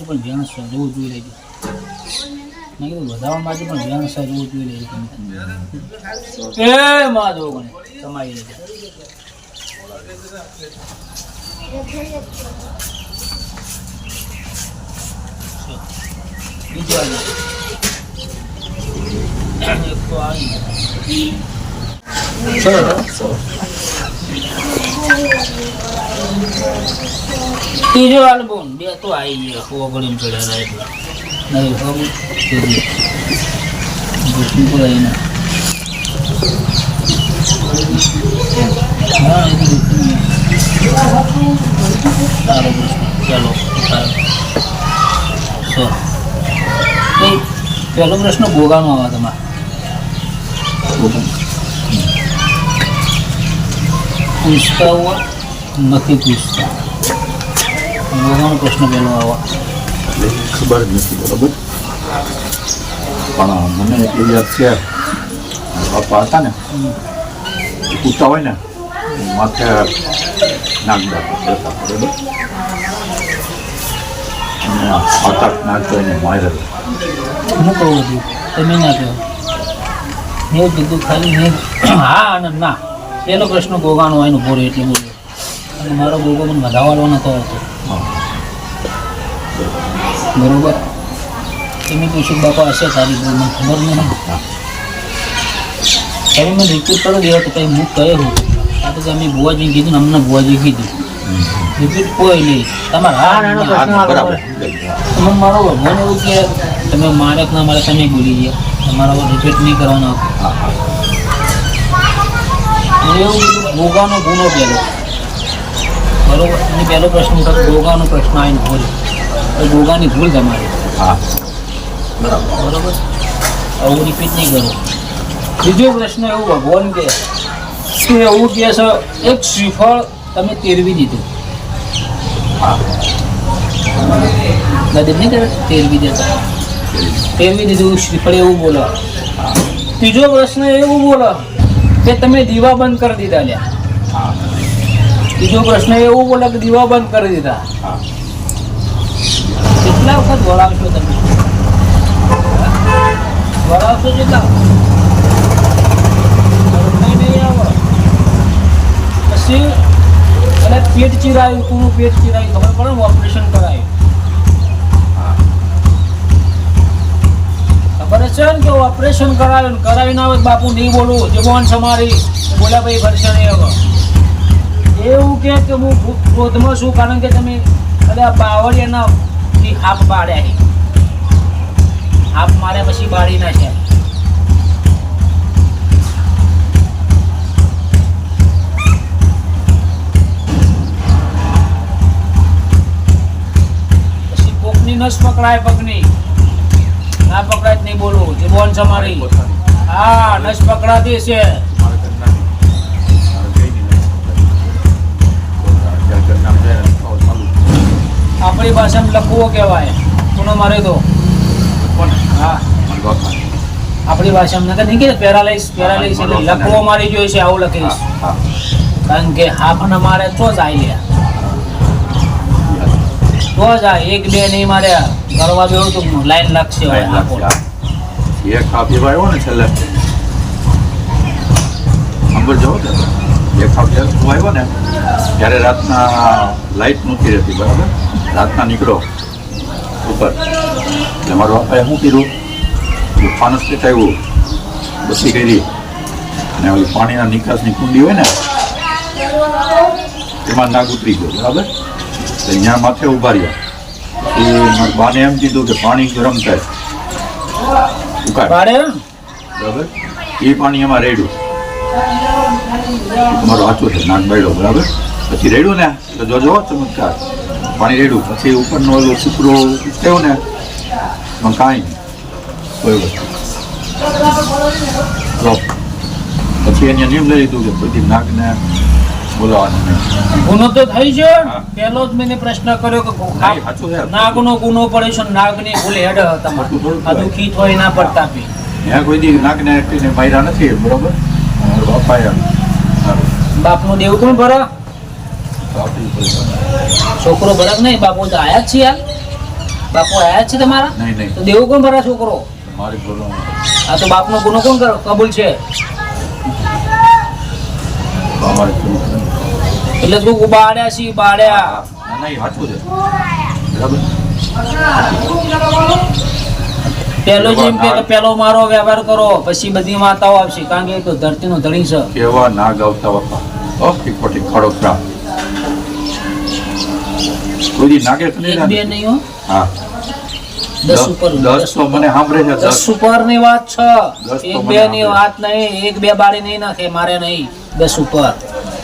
બાજુ પણ ધ્યાન સજવું જોઈ લેજો. મેં કીધું વધારવા માટે પણ ધ્યાન છે, જોવું જોઈ લેજો તમે. એ માં જો ગણે તમારી લેજો બીજું આવી ત્રીજો આલ્બમ. બે તો આવી ગયા. ઓગણીમ ચડ્યા એટલે. નહીં ખબર ત્રીજી સિમ્પલ આવી ના હા સારો પ્રશ્ન ગોગાનો આવે તમારે. પૂછતા હોય નથી પૂછતા ભગવાન પ્રશ્ન પહેલો આવા. ખબર જ નથી બરોબર? પણ મને એટલી યાદ છે બાપા હતા ને પૂછતા હોય ને માથે નાગદા કરતા બરોબર? અને સાત આઠ નાગ તો એને હું કહું છું તમે ના કહો. મેં કીધું ખાલી મેં હા અને ના. પેલો પ્રશ્ન ગોગાનો હોય ભૂર એટલે બોલ્યો. અને મારો ગોગો મને વધારવાનો નતો હતો બરોબર? તમે પૂછ્યું બાપા હશે બોલ મને ખબર નહીં. ત્યારે મેં રિપીટ કરો દેવા તો કંઈ હું કહે હું. આ તો અમે બુવાજી કીધું ને અમને બુવાજી કીધું. રિપીટ કોઈ નહીં. તમારે હા તમે મારો ભગવાન એવું કે તમે મારે ના મારે તમે બોલી ગયા. તમારા રિપીટ નહીં કરવાનો. એવું ગોગાનો ગુનો પહેલો બરોબર? અને પહેલો પ્રશ્ન ઉઠાતો ગોગાનો પ્રશ્ન આવીને ભૂલ. તો ગોગાની ભૂલ તમારી. હા. બરાબર? બરોબર આવું રિપીટ નહીં કરો. બીજો પ્રશ્ન એવો ભગવાન કે શું એવું કહે છે એક શ્રીફળ તમે તેરવી દીધું. હા. દાદી નહીં કરે તેરવી દેતા. તેરવી. દીધું શ્રીફળ એવું બોલો. ત્રીજો પ્રશ્ન એવું બોલો કે તમે દીવા બંધ કરી દીધા લ્યા. બીજો પ્રશ્ન એવું બોલે કે દીવા બંધ કરી દીધા. કેટલા વખત વળાવશો તમે? વળાવશો કેટલા પછી, અને પેટ ચીરાયું, પૂરું પેટ ચીરાયું, ખબર પડે ઓપરેશન ખબર જ છે ને કે ઓપરેશન કરાવ્યું કરાવીને આવે બાપુ નહીં બોલું જવાન સમારી. બોલ્યા ભાઈ ભરશે હવે એવું કે કે હું ક્રોધમાં છું કારણ કે તમે અરે બાવળિયાના થી હાફ પાડ્યા હાફ માર્યા પછી બાળી નાખ્યા. પછી કોકની નસ પકડાય પગની. બોલવું છે મારી. હા, નસ પકડાતી છે આપણી ભાષામાં લખવો કહેવાય. કોનો મારે તો? હા. આપણી ભાષામાં નકર નહીં કે પેરાલાઇસ પેરાલાઇસ એટલે લખવો મારી જોઈએ છે, આવું લખીશ કારણ કે હાફ ન મારે તો જ આવી લે તો જાય એક બે નહીં મારે કરવા બેવું તો લાઈન લાગશે હવે. એક આ જેવા આવ્યો ને છેલ્લે. અંબર જવો તો. એક આ જ્યારે તું આવ્યો ને, ત્યારે રાતના લાઇટ નહોતી રહેતી, બરાબર? રાતના નીકળો ઉપર. એટલે મારો બાપાએ શું કીધું? ફાનસ પેટાવ્યું બસી કરી. અને ઓલી પાણીના નિકાસની કુંડી હોય ને, એમાં નાગ ઉતરી ગયો, બરાબર? તો અહીંયા માથે ઊભા રહ્યા. એ મારા બાને એમ કીધું કે પાણી ગરમ થાય. ઉકાળ. બારે બરાબર? એ પાણી એમાં રેડ્યું. તમારો સાચું છે નાક બાયડો બરાબર? પછી રેડ્યું ને? તો જોજો ચમત્કાર. પાણી રેડ્યું. પછી ઉપરનો ઓલો સુકરો થયો ને એમાં કાંઈ કોઈ વસ્તુ પછી એને નિયમ લઈ લીધું કે પછી નાકને ગુનો તો થઈ છે. હા. પહેલો જ મેં પ્રશ્ન કર્યો કે નાગનો ગુનો પડે છે ને ભૂલ હેડ તમારે. આ દુઃખી હોય ના પડતા બી ત્યાં કોઈ દી એકટીને માર્યા નથી બરોબર? મારા બાપાએ સારું. બાપનું દેવું કોણ ભરે. છોકરો ભરક નહીં બાપુ તો આયા જ છે યાર. બાપુ આયા જ છે તમારા? નહીં નહીં. તો દેવું કોણ ભરા છોકરો? મારી આ તો બાપનો ગુનો કોણ કરો કબૂલ છે? અમારે એટલે તું ઉબાડ્યા છી ઉબાડ્યા. ના ના એ સાચું છે. બરાબર. પેલો જેમ કે પેલો મારો વ્યવહાર કરો પછી બધી માતાઓ આવશે કારણ કે તો ધરતીનો ધણી છે. કેવા ના ગાવતા બાપા. ઓકે ઠીક ખડો ખરા. કોઈ નાગે તો ના બે? નહીં હો. હા. દસ ઉપર દસ તો મને સાંભળે છે દસ. દસ ઉપરની વાત છે. એક બે ની વાત નહીં એક બે બાળી નહીં નાખે મારે નહીં. દસ ઉપર.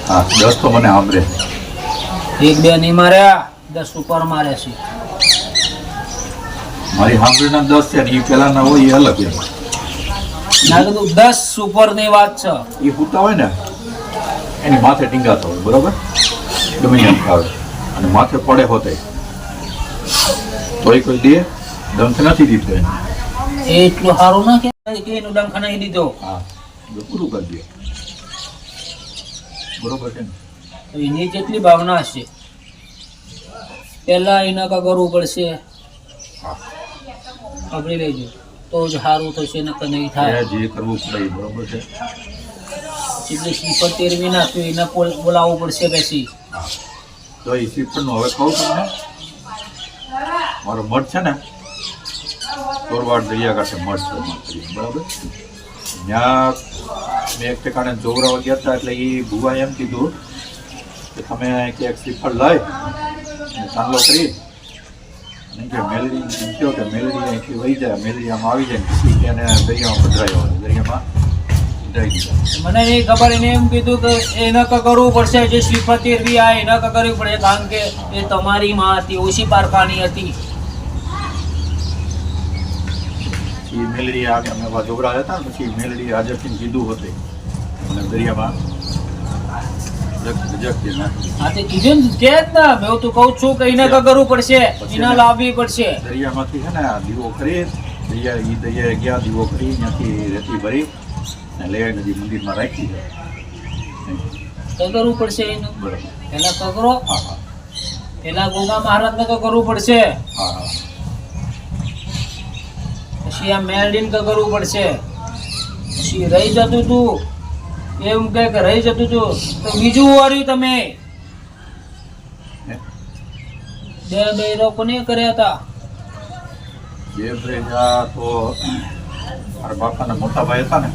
હા દસ તો મને સાંભળે એક બે નહીં માર્યા દસ ઉપર મારે છે. મારી સાંભળીના દસ છે એ એ પેલાના હોય એ અલગ એમ. ના કીધું દસ ઉપરની વાત છે. એ ફૂટતા હોય ને એની માથે ટીંગાતો હોય બરોબર? ગમે એમ ખાવે. અને માથે પડે હોતે. તોય કોઈ દે દંખ નથી દીધો એને. એટલું સારું ના કે કે એનું ડંખ નહીં દીધો. હા પૂરું કરી દે. બરોબર છે ને? એની જેટલી ભાવના હશે પહેલા એના કા કરવું પડશે? પકડી લેજો. તો જ સારું થશે ને નહીં થાય. જે કરવું પડે બરોબર છે. એટલે શ્રીફળ તેરવી નાખ્યું એને બોલાવવું પડશે પછી. તો એ શ્રીફળનું હવે કહું તમને. મારો મઠ છે ને ચોરવાડ દરિયાકાંઠે મઠ છે બરાબર? ત્યાં મેં એક ઠેકાણે જોવરાવા ગયા હતા એટલે એ ભુવાએ એમ કીધું કે તમે ક્યાંક શ્રીફળ લઈ અને ચાંદલો કરી. અને કે મેલડી એમ કહો કે મેલડી અહીંથી વહી જાય આમ આવી જાય ને પછી એને દરિયામાં પધરાયો દરિયામાં મને એ ખબર એને એમ કીધું કે એને કા કરવું પડશે, જે શ્રીફળ તેરવી આ એને કા કરવી પડે કારણ કે એ તમારી માં હતી, ઓછી પારખાની હતી પછી મેલડી આગે અમે એવા જોગરા હતા ને પછી મેલડી હાજરથી કીધું હતું. અને દરિયામાં જગ જગ કે નાખી. હા તે કીધું ને ના મેં તો કહું છું કે એને ક કરવું પડશે એને લાવવી પડશે. દરિયામાંથી છે ને આ દીવો કરી દરિયા એ દરિયાએ ગયા દીવો કરી ત્યાંથી રેતી ભરી ને લઈ આવીને મંદિરમાં રાખી તો કરવું પડશે એનું? પેલા ક કરો પેલા ગોગા મહારાજને ક કરવું પડશે? હા હા. પછી આ મેલડીને તો કરવું પડશે. પછી રહી જતું તું. એમ કે રહી જતું તું. તો બીજું વાર્યું તમે? બે બે લોકોને કર્યા હતા. બે બ્રેજા તો મારા બાપાના મોટા ભાઈ હતા ને.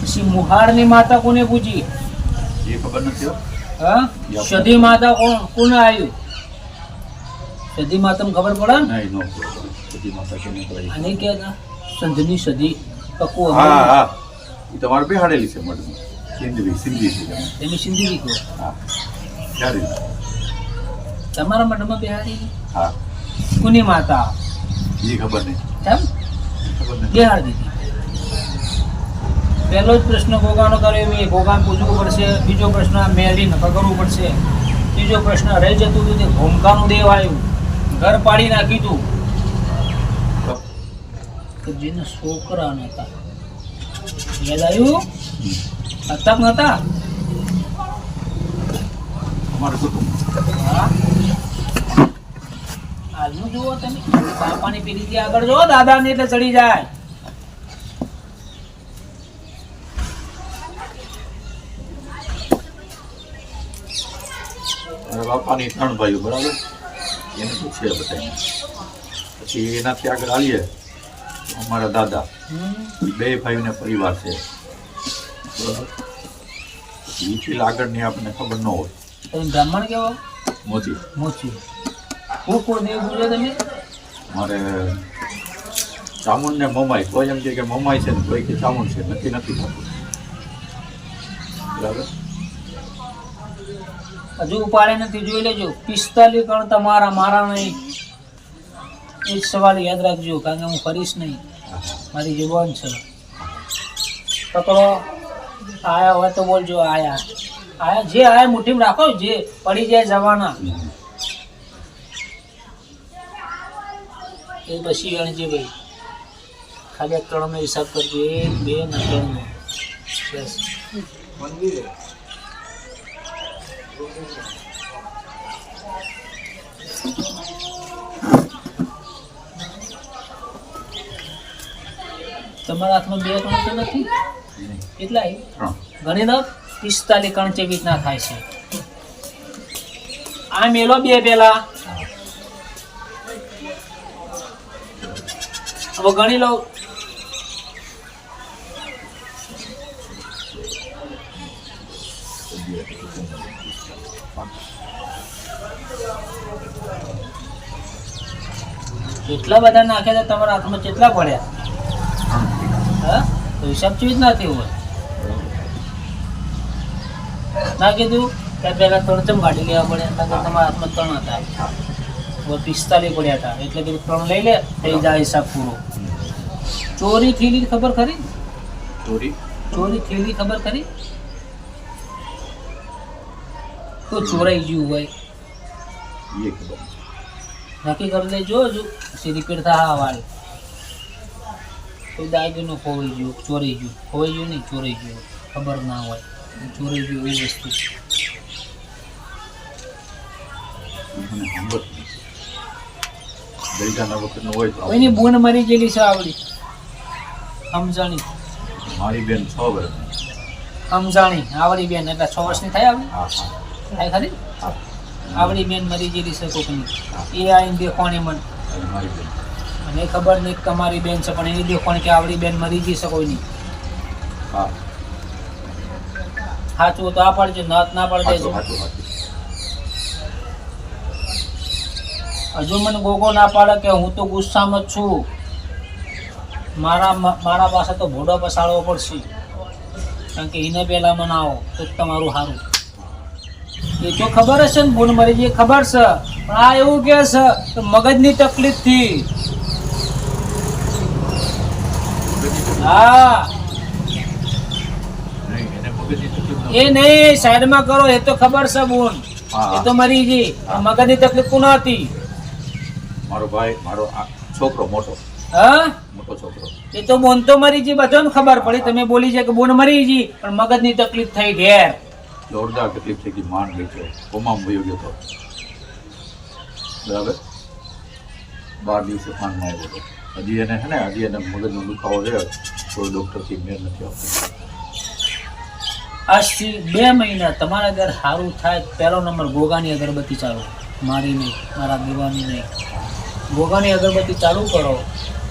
પછી મુહારની માતા કોને પૂછી? એ ખબર નથી હા. સધી માતા કોણ? કોને આવ્યું સધી તમને ખબર પડે? ને કે નહીં કરાઈ. કે સંધની સદી કકુ હા હા. એ તમારે બેહાડેલી છે મઢમાં સિંધવી સિંધી છે એની સિંધી કહો હા. ક્યારે તમારા બે બિહારી હા. કુની માતા? એ ખબર નહીં. એમ ખબર નહીં. બિહાર પહેલો જ પ્રશ્ન ગોગાનો કર્યો મેં ગોગાને પૂછવું પડશે. બીજો પ્રશ્ન મેળીને કરવું પડશે. ત્રીજો પ્રશ્ન રહી જતું હતું તે ભૂમકાનું દેવ આવ્યું. ઘર પાડી નાખ્યું તું. જેને છોકરા નતા. યાદ આવ્યું? હતા નતા? અમારું કુટુંબ. હાલનું જુઓ તમે. બાપાની પેઢીથી આગળ જુઓ દાદાને એટલે ચડી જાય. બાપાની ત્રણ ભાઈઓ બરાબર? એને શું છે બધા પછી એનાથી આગળ આવીએ અમારા દાદા. બે ભાઈને પરિવાર છે. ઈથી આગળની આપણને ખબર ન હોય. તમે બ્રાહ્મણ કેવો? મોતી મોચી હું કોણ? દેવ પૂજો તમે? મારે ચામુંડ ને મમાઈ. કોઈ એમ કે મમાઈ છે ને કોઈ કે ચામુંડ છે. નથી નથી થતું. બરાબર? હજુ ઉપાડે નથી, જોઈ લેજો. પિસ્તાલીસ ગણ તમારા, મારા નહીં. એ જ સવાલ યાદ રાખજો, કારણ કે હું ફરીશ નહીં. મારી જુબાન છે. પકડો. આયા હોય તો બોલજો, આયા. આયા જે આયા, મુઠ્ઠીમાં રાખો, જે પડી જાય જવાના. એ પછી ગણજે ભાઈ. ખાલી ત્રણનો હિસાબ કરજો, એક, બે ને ત્રણનો. બસ. તમારા હાથમાં બે કણ તો નથી? કેટલા ગણી દો પિસ્તાલીસ કણ ચેવી રીતના થાય છે. આ મેલો બે પેલા. હવે ગણી લઉં. એટલા બધા નાખ્યા તમારા હાથમાં કેટલા પડ્યા. હિસાબ ચીજ નથી હોય. ના કીધું કે પહેલા ત્રણ ચમ કાઢી લેવા પડે તમારા હાથમાં ત્રણ હતા. પિસ્તાલીસ પડ્યા હતા. એટલે કીધું ત્રણ લઈ લે થઈ જાય હિસાબ પૂરો. ચોરી થયેલી ખબર ખરી? ચોરી? ચોરી થયેલી ખબર ખરી? તો ચોરાઈ ગયું હોય. નક્કી કરી લેજો જો સીધી રિપેર થાય વાળ. કોઈ દાગીનો ખોવાઈ ગયો ચોરી ગયું. ખોવાઈ ગયું નહીં ચોરી ગયું. ખબર ના હોય. ચોરી ગયું એવી વસ્તુ કોઈની બોન મારી ગયેલી છે આવડી. સમજાણી મારી બેન છ વર્ષ સમજાણી આવડી બેન એટલે છ વર્ષની થાય આવડી? થાય ખરી? આવડી બેન મરી ગયેલી છે કોકની. એ આવીને દેખવાની મન મારી બેન. મને ખબર નહીં કે તમારી બેન છે પણ એ દેખવાની કે આવડી બેન મરી જઈ શકો નહીં હા. સાચું તો આ પડજે નત ના પાડી સાચું દેજો સાચું સાચું હજુ મને ગોગો ના પાડે કે હું તો ગુસ્સામાં છું. મારા મારા પાસે તો ભોડો પસાડવો પડશે. કારણ કે એને પહેલા મનાવો તો તમારું સારું એ તો ખબર હશે ને ભૂલ મરી ગઈ ખબર છે. પણ આ એવું કે છે મગજની તકલીફથી હા. એ નહીં સાઈડમાં કરો એ તો ખબર છે બોન. એ તો મરી ગઈ. મગજની તકલીફ કોણ હતી? મારો ભાઈ મારો આ છોકરો મોટો. હા? મોટો છોકરો. એ તો બોન તો મરી ગઈ બધાને ખબર પડી. તમે બોલી છે કે બોન મરી ગઈ પણ મગજની તકલીફ થઈ ઘેર. જોરદાર તકલીફ થઈ ગઈ માંડ ગઈ છે. કોમામ વયો ગયો હતો બરાબર? બાર દિવસે માંડમાં આવ્યો હતો હજી એને છે ને હજી એને મગજનો દુખાવો છે તો ડૉક્ટરથી મેળ નથી આવતો. આજથી બે મહિના તમારા ઘર સારું થાય પહેલો નંબર ગોગાની અગરબત્તી ચાલુ. મારી નહીં મારા દીવાની નહીં. ગોગાની અગરબત્તી ચાલુ કરો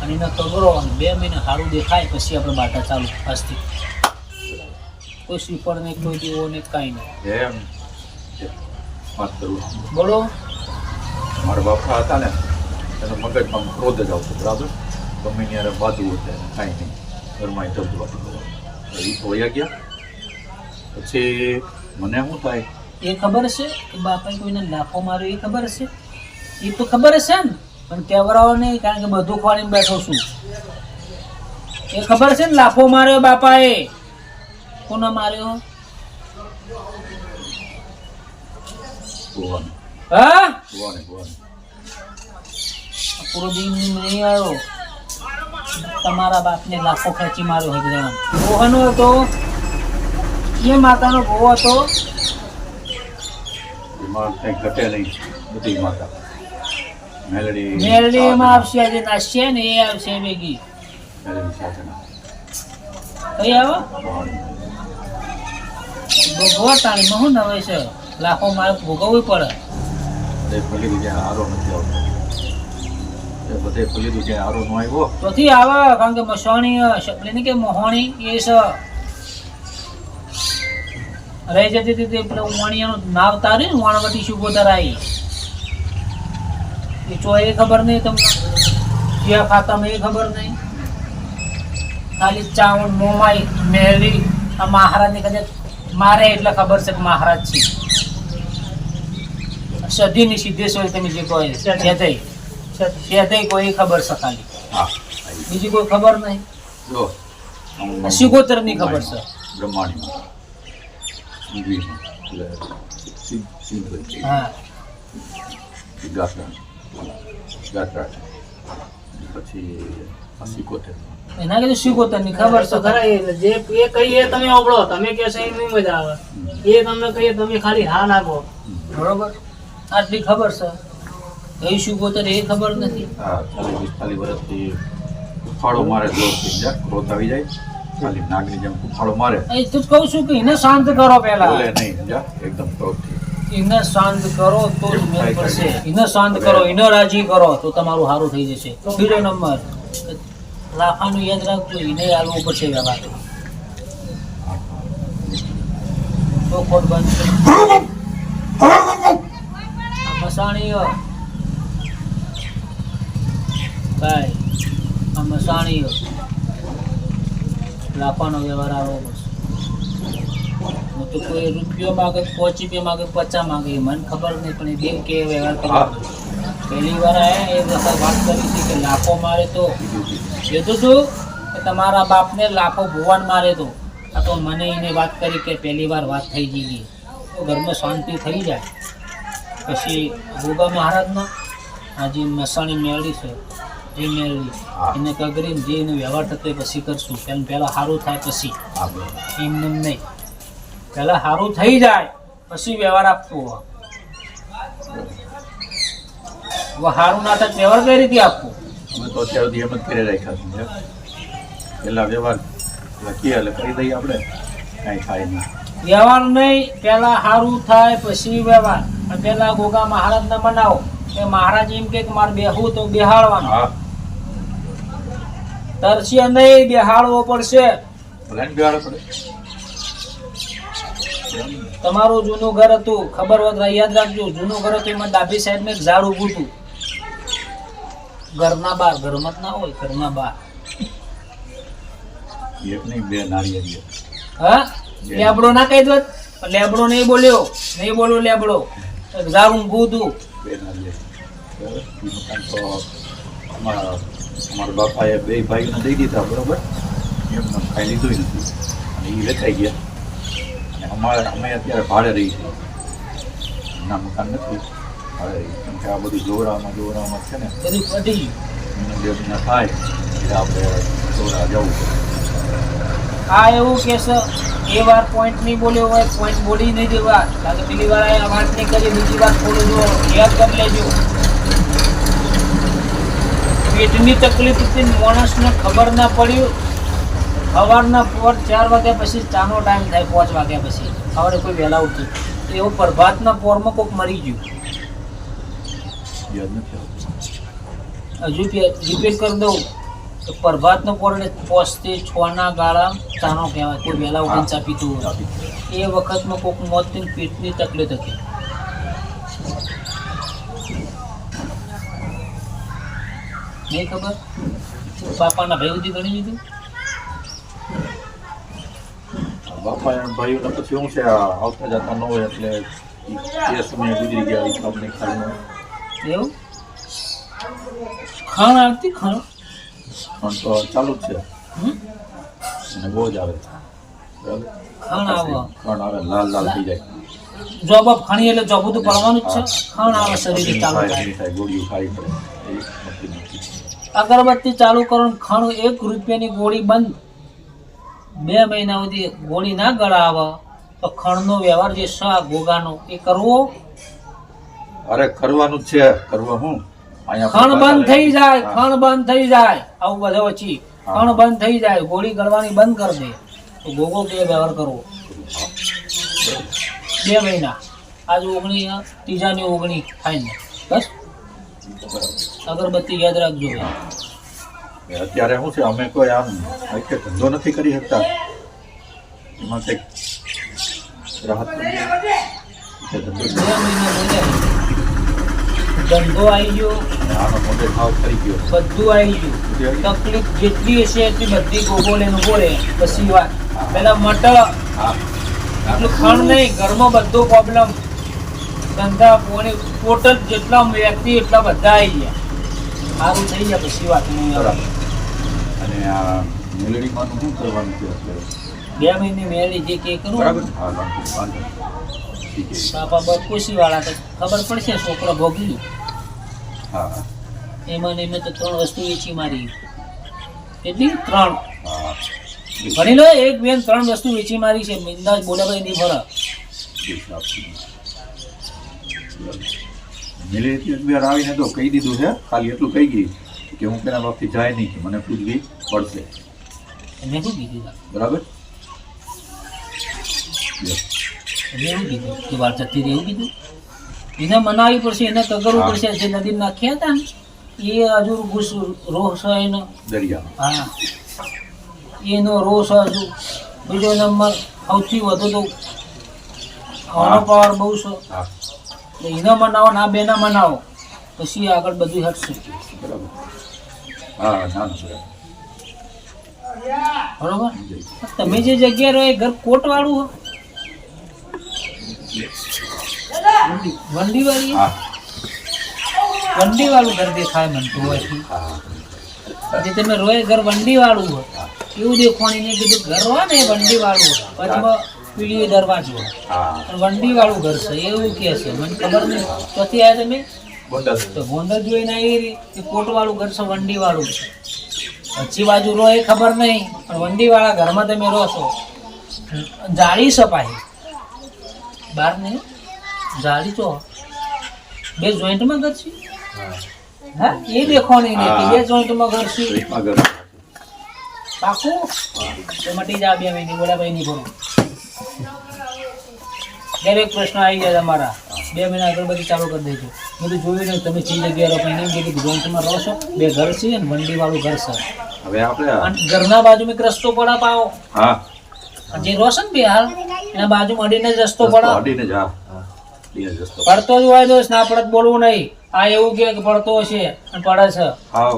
અને એને કગરો અને બે મહિના સારું દેખાય પછી આપણે બાટા ચાલુ આજથી. કોઈ શ્રીફળ નહીં કોઈ દીવો નહીં કાંઈ નહીં. બોલો. મારા બાપા હતા ને એનો મગજમાં ક્રોધ જ આવતો બરાબર? ગમે ત્યારે બાજુ હતું એને કાંઈ નહીં. ઘરમાં ધબધબાટી કરવાનું એ તો વયા ગયા. પછી મને શું થાય? એ ખબર છે કે બાપાએ કોઈને લાફો માર્યો એ ખબર છે એ તો ખબર છે ને. પણ કહેવરાવો નહીં કારણ કે બધું ખોલીને બેઠો છું. એ ખબર છે ને લાફો માર્યો બાપાએ? કોનો માર્યો? હા? પૂરો દિન નહીં આવ્યો. તમારા બાપને લાખો ખેંચી માર્યો હજરામ મોહનો હતો. એ માતાનો ગોહ હતો. ઘટે નહીં બધી માતા. મેલડી મેરડી એમાં આવશે આજે નાચશે ને એ આવશે ભેગી. કઈ આવો? ભોગવો તાણી મહું નવે છે. લાખો મારે ભોગવવું પડે. આરો નથી આવતો. બધે ખોલી દીધું આરો નો આવ્યો. તોથી આવે, કારણ કે મસોણી શકલીની કે મોહણી, એ સ, રહી જતી હતી તે પેલા ઉવાણિયાનું નાવ તાર્યું ને વાણવટી શુભોધર આવી એ ચો એ ખબર નહીં તમને? જ્યાં ખાતામાં એ ખબર નહીં? ખાલી ચાવણ, મોમાઈ મેરી આ મહારાજને કદાચ મારે એટલે ખબર છે કે મહારાજ છે. સધીની સિદ્ધેશ્વરી તમે જે કહો એ સેધઈ કોઈ ખબર છે ખાલી હા. બીજી કોઈ ખબર નહીં? જો. આ ખબર છે છે. હા. ગાત્રા. પછી એના કીધું સિગોતરની ખબર છે ખરા એટલે જે એ કહીએ તમે ઓબળો તમે કે છે નહીં મજા આવે. એ તમને કહીએ તમે ખાલી હા નાખો. બરોબર? આટલી ખબર છે કઈ સિગોતર એ ખબર નથી. હા ચાલીસ પિસ્તાલીસ વર્ષથી ફાળો મારે જોરથી જા ક્રોધ આવી જાય. ખાલી નાગની જેમ ફાળો મારે. એ તો જ કહું છું કે એને શાંત કરો બોલે પહેલા નહીં જા એકદમ ક્રોધથી. એને શાંત કરો તો જ મેળ પડશે. એને શાંત કરો એને રાજી કરો તો તમારું સારું થઈ જશે. બીજો નંબર. લાફાનું યાદ રાખજો એને આલવું પડશે વ્યવહાર તો. ખોટ બંધ મસાણીઓ. કાંઈ આ મસાણીઓ લાફાનો વ્યવહાર આવો હું તો કોઈ રૂપિયો માગે પાંચ રૂપિયા માગે પચાસ માગે મને ખબર નહીં પણ એ બેન કે વ્યવહાર કરવો હા. પહેલી વાર આવ્યા એ વખત વાત કરી હતી કે લાફો મારે તો. કીધું તું કે તમારા બાપને લાફો ભુવાન મારે તો. આ તો મને એને વાત કરી કે પહેલી વાર વાત થઈ ગઈ તો ઘરમાં શાંતિ થઈ જાય. પછી ગોગા મહારાજના આજે મસાણી મેળવી છે. જે એને કગરીને જે એનો વ્યવહાર થતો પછી કરશું. પહેલાં પહેલાં સારું થાય પછી. એમને એમ નહીં. પહેલા સારું થઈ જાય પછી વ્યવહાર આપવો હવે સારું ના થાય વ્યવહાર કઈ રીતે આપવો? અમે તો અત્યાર સુધી એમ જ કરી રાખ્યા છે? પેલા વ્યવહાર લખીએ એટલે કરી દઈએ આપણે. કાંઈ થાય નહીં. વ્યવહાર નહીં પહેલા સારું થાય પછી વ્યવહાર. પહેલા ગોગા મહારાજને મનાવો. એ મહારાજ એમ કે કે મારે બેહવું તો બેહાડવાનું. હા. તરસ્ય નહીં બેહાડવો પડશે. ને તમારું જૂનું ઘર હતું ખબર હોત યાદ રાખજો જૂનું ઘર હતું એમાં ડાબી સાઈડમાં એક ઝાડ ઉભું હતું. ઘરના બાર ઘરમાં ના હોય ઘરના બાર એક નહીં બે નારિયેળ હા? લેબડો ના કહી દો. લેબડો નહીં બોલ્યો. નહીં બોલ્યો લેબડો. ઝાડ ઊભું હતું. બે મકાન તો અમારા બાપાએ બે ભાઈને દઈ દીધા બરાબર? એમને ખાઈ લીધું નથી અને એ વેચાઈ ગયા. અને અમારે અમે અત્યારે ભાડે રહી છીએ. એમના મકાન નથી. ભાડે રહી કેમ કે આ બધું જોરામાં જોરામાં છે ને બધું બે મહિના થાય એટલે આપણે જોરા જવું પડે. આ એવું કે એ વાર પોઈન્ટ નહીં બોલ્યો હોય પોઈન્ટ બોલી નહીં દેવા. કારણ કે પેલી વાર આ વાત નહીં કરી બીજી વાર થોડું જો યાદ કરી લેજો. પેટની તકલીફ હતી માણસને ખબર ના પડ્યું સવારના પોર ચાર વાગ્યા પછી ચાનો ટાઈમ થાય પાંચ વાગ્યા પછી. સવારે કોઈ વહેલા ઉઠી. એવું પ્રભાતના પોરમાં કોઈક મરી ગયું. હજુ રિપીટ કરી દઉં. તો પ્રભાતનો પોર એટલે પોસ્ટથી છના ગાળા ચાનો કહેવાય. કોઈ વહેલા ઉઠીને ચા પીતું એ વખતમાં કોઈક મોતની પેટની તકલીફ હતી. નહીં ખબર? બાપાના ભાઈ સુધી ગણી લીધું? બાપા અને ભાઈઓને પછી શું છે આવતા જતા ન હોય એટલે તે સમયે ગુજરી ગયા હોય. એવું? ખાણ આવતી ખાણ? પણ તો ચાલુ જ છે? અને બહુ જ આવે. ખાણ આવો. ખણ આવે લાલ લાલ થઈ જાય. જોબ અપ ખાણી એટલે જોબ તો પડવાનું જ છે. ખાણ આવે શરીર ચાલુ થાય. ગોળીઓ ખાવી પડે. અગરબત્તી ચાલુ કરો ખાણું એક રૂપિયાની ગોળી બંધ. બે મહિના સુધી ગોળી ના ગળાવે તો ખણનો વ્યવહાર જે છે આ ગોગાનો એ કરવો? અરે કરવાનું છે. કરવા હું? ખણ બંધ થઈ જાય ખણ બંધ થઈ જાય. આવું બધા વચ્ચે ખણ બંધ થઈ જાય ગોળી ગળવાની બંધ કરી દે. તો ગોગો કે વ્યવહાર કરવો? બે મહિના. આજ ઓગણી ત્રીજા ત્રીજાની ઓગણી થાય ને. બસ? અગરબત્તી યાદ રાખજો. અત્યારે શું છે? અમે કોઈ આમ કે ધંધો નથી કરી શકતા. એમાં કંઈક રાહત ધંધો આવી ગયો. આનો મોટે ભાવ થઈ ગયો. બધું આવી ગયું? તકલીફ જેટલી હશે એટલી બધી ગોગોલે ને બોલે પછી વાત. પેલા મટ હા. એટલું ખાણ નહીં ઘરમાં બધો પ્રોબ્લેમ ધંધા પોણી ટોટલ જેટલા વ્યક્તિ એટલા બધા આવી ગયા. સારું થઈ જાય પછી વાત નહીં અને આ મેલડીમાંનું શું કરવાનું છે બે મહિને મેળી જે કે કરું બરાબર. છે. બાપા બરકુશી વાળા તો ખબર પડશે છોકરો ભોગવી. હા. એમાં ને એમાં તો ત્રણ વસ્તુ વેચી મારી. કેટલી ત્રણ. ભણી લો એક બેન ત્રણ વસ્તુ વેચી મારી છે. મિંદાજ બોલે ભાઈ નહીં ફરક બેર આવીને તો કહી દીધું છે ખાલી એટલું કહી ગઈ કે હું તેના બાપથી જાય નહીં મને પૂછવી પડશે. બરાબર. એવું કીધું? કે વાર જતી રહી એવું કીધું? એને મનાવી પડશે એને તગરવું પડશે જે નદી નાખ્યા હતા એ હજુ ગુસ રોષ છે એનો. દરિયા હા. એનો રોષ હજુ. બીજો નંબર સૌથી વધુ તો આનો. પાવર બહુ છે. એને મનાવો ને બેના મનાવો. પછી આગળ બધું હટશે. બરાબર? હા તમે જે જગ્યા રહો એ ઘર કોટ વાળું હો. વંડી વાળી વંડી વાળું ઘર દેખાય મનતું હોય. જે તમે રોય ઘર વંડી વાળું હોય એવું દેખવાની નહીં કીધું ઘર હોય ને વંડી વાળું હોય. વચમાં પીળી દરવાજો. પણ વંડી વાળું ઘર છે એવું કે છે. મને ખબર નહીં. ચોથી આવ્યા તમે? તો ગોંડલ જોઈને આવી એ કોટ વાળું ઘર છે વંડી વાળું છે પછી બાજુ રહો એ ખબર નહીં. પણ વંડી વાળા ઘરમાં તમે રહો છો. જાળી સપાઈ. બાર નહીં જાળી તો બે જોઈન્ટમાં ઘર છે હા એ દેખવાની નહીં બે જોઈન્ટમાં ઘર છે પાકું? તો મટી જા બે મહિને બોલા ભાઈ નહીં ભરું. દરેક પ્રશ્ન આવી ગયા તમારા. બે મહિના અગરબત્તી ચાલુ કરી દેજો. બધું જોયું ને તમે ચી જગ્યાએ રહો એમ કીધું જોઈન્ટમાં રહો છો બે ઘર છે ને વંડી વાળું ઘર છે. હવે આપણે ઘરના બાજુમાં એક રસ્તો પડા પાવો હા. જે રહો છો ને બે હાલ એના બાજુમાં અડીને જ રસ્તો પડા. અડીને જ હા. જ પડતો જ હોય દોસ્ત ના પડત બોલવું નહીં. આ એવું કે પડતો હશે અને પડે છે. હા.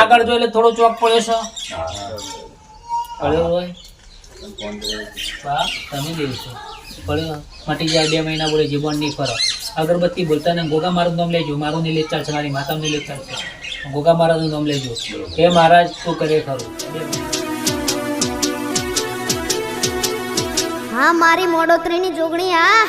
આગળ જો એટલે થોડો ચોક પડ્યો છે. હા. પડ્યો હોય. બા તમે દેવશો પડ્યો મટી જાય બે મહિના બોલે જીવન નહીં ફરો. અગરબત્તી બોલતા ને ગોગા મારું નામ લેજો. મારું નહીં લેતા છે મારી માતાનું નહીં લેતા. છે ગોગા મારાનું નામ લેજો. હે મહારાજ તું કરે ખરું. હા મારી મોડોતરીની જોગણી આ